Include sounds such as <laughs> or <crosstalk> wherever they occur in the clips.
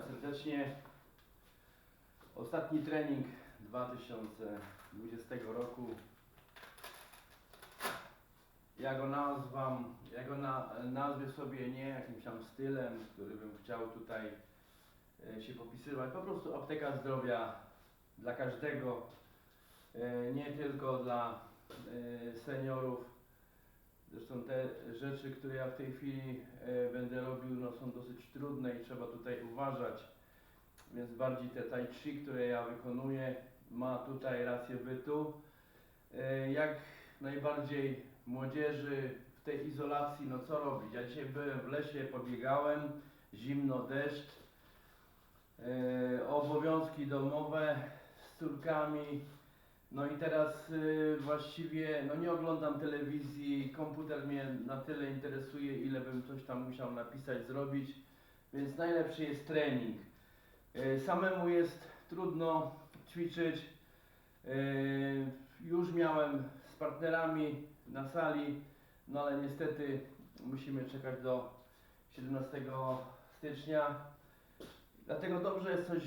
serdecznie. Ostatni trening 2020 roku. Ja go nazwam, ja go na, nazwę sobie nie jakimś tam stylem, który bym chciał tutaj e, się popisywać. Po prostu apteka zdrowia dla każdego, e, nie tylko dla e, seniorów. Zresztą te rzeczy, które ja w tej chwili e, będę robił, no, są dosyć trudne i trzeba tutaj uważać. Więc bardziej te tai chi, które ja wykonuję, ma tutaj rację bytu. E, Jak najbardziej młodzieży w tej izolacji, no co robić? Ja dzisiaj byłem w lesie, pobiegałem, zimno, deszcz, e, obowiązki domowe z córkami. No i teraz y, właściwie no nie oglądam telewizji, komputer mnie na tyle interesuje, ile bym coś tam musiał napisać, zrobić, więc najlepszy jest trening. Y, samemu jest trudno ćwiczyć. Y, już miałem z partnerami na sali, no ale niestety musimy czekać do 17 stycznia. Dlatego dobrze jest coś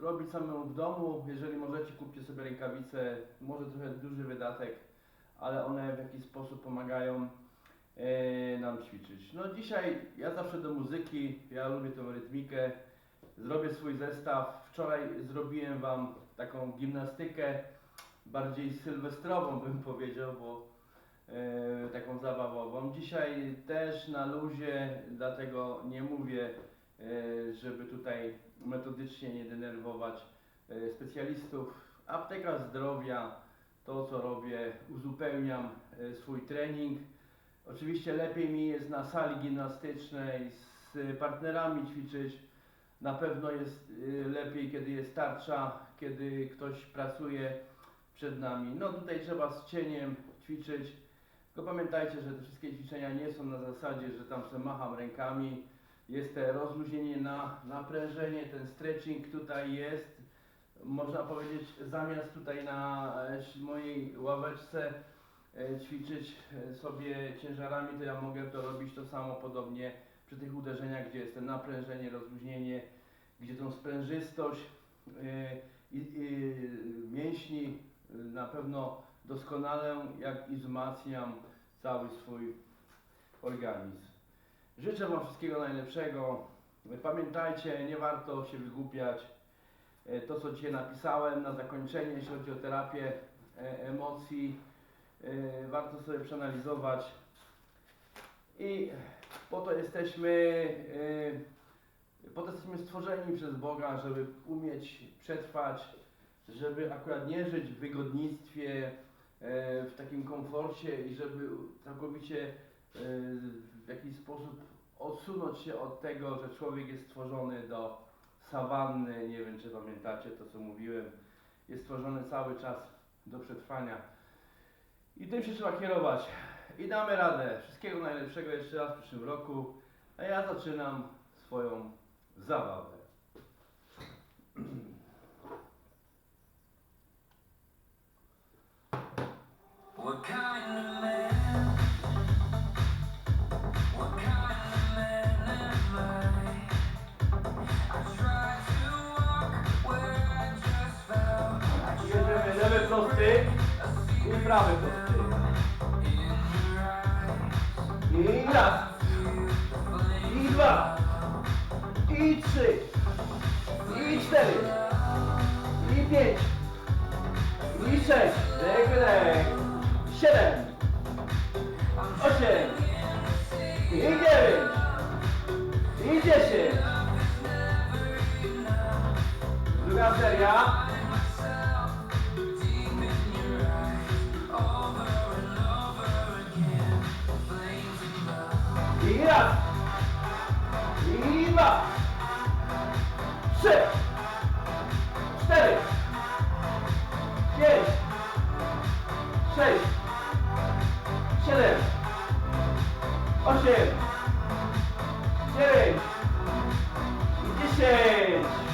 robić samemu w domu. Jeżeli możecie, kupcie sobie rękawice. Może trochę duży wydatek, ale one w jakiś sposób pomagają e, nam ćwiczyć. No dzisiaj ja zawsze do muzyki, ja lubię tą rytmikę. Zrobię swój zestaw. Wczoraj zrobiłem Wam taką gimnastykę, bardziej sylwestrową bym <laughs> powiedział, bo e, taką zabawową. Dzisiaj też na luzie, dlatego nie mówię, żeby tutaj metodycznie nie denerwować e, specjalistów. Apteka zdrowia, to co robię, uzupełniam e, swój trening. Oczywiście lepiej mi jest na sali gimnastycznej z partnerami ćwiczyć. Na pewno jest lepiej, kiedy jest tarcza, kiedy ktoś pracuje przed nami. No tutaj trzeba z cieniem ćwiczyć. Tylko pamiętajcie, że te wszystkie ćwiczenia nie są na zasadzie, że tam sobie macham rękami. Jest te rozluźnienie na naprężenie, ten stretching tutaj jest. Można powiedzieć, zamiast tutaj na e, mojej ławeczce e, ćwiczyć e, sobie ciężarami, to ja mogę to robić to samo podobnie przy tych uderzeniach, gdzie jest to naprężenie, rozluźnienie, gdzie tą sprężystość i, i mięśni na pewno doskonale, jak i wzmacniam cały swój organizm. Życzę Wam wszystkiego najlepszego. Pamiętajcie, nie warto się wygłupiać. E, To, co dzisiaj napisałem na zakończenie, jeśli chodzi o terapię e, emocji, e, warto sobie przeanalizować. I po to jesteśmy, po to jesteśmy stworzeni przez Boga, żeby umieć przetrwać, żeby akurat nie żyć w wygodnictwie, w takim komforcie i żeby całkowicie w jakiś sposób odsunąć się od tego, że człowiek jest stworzony do sawanny, nie wiem czy pamiętacie to co mówiłem, jest stworzony cały czas do przetrwania. I tym się trzeba kierować. I damy radę. Wszystkiego najlepszego jeszcze raz w przyszłym roku. A ja zaczynam swoją zabawę. I prawy prosty. I raz, i dwa, i trzy, i cztery, i pięć, i sześć, dek, dek, siedem, osiem, i dziewięć, i dziesięć. Druga seria. Dwa, trzy, cztery, pięć, sześć, siedem, osiem, dziewięć, dziesięć.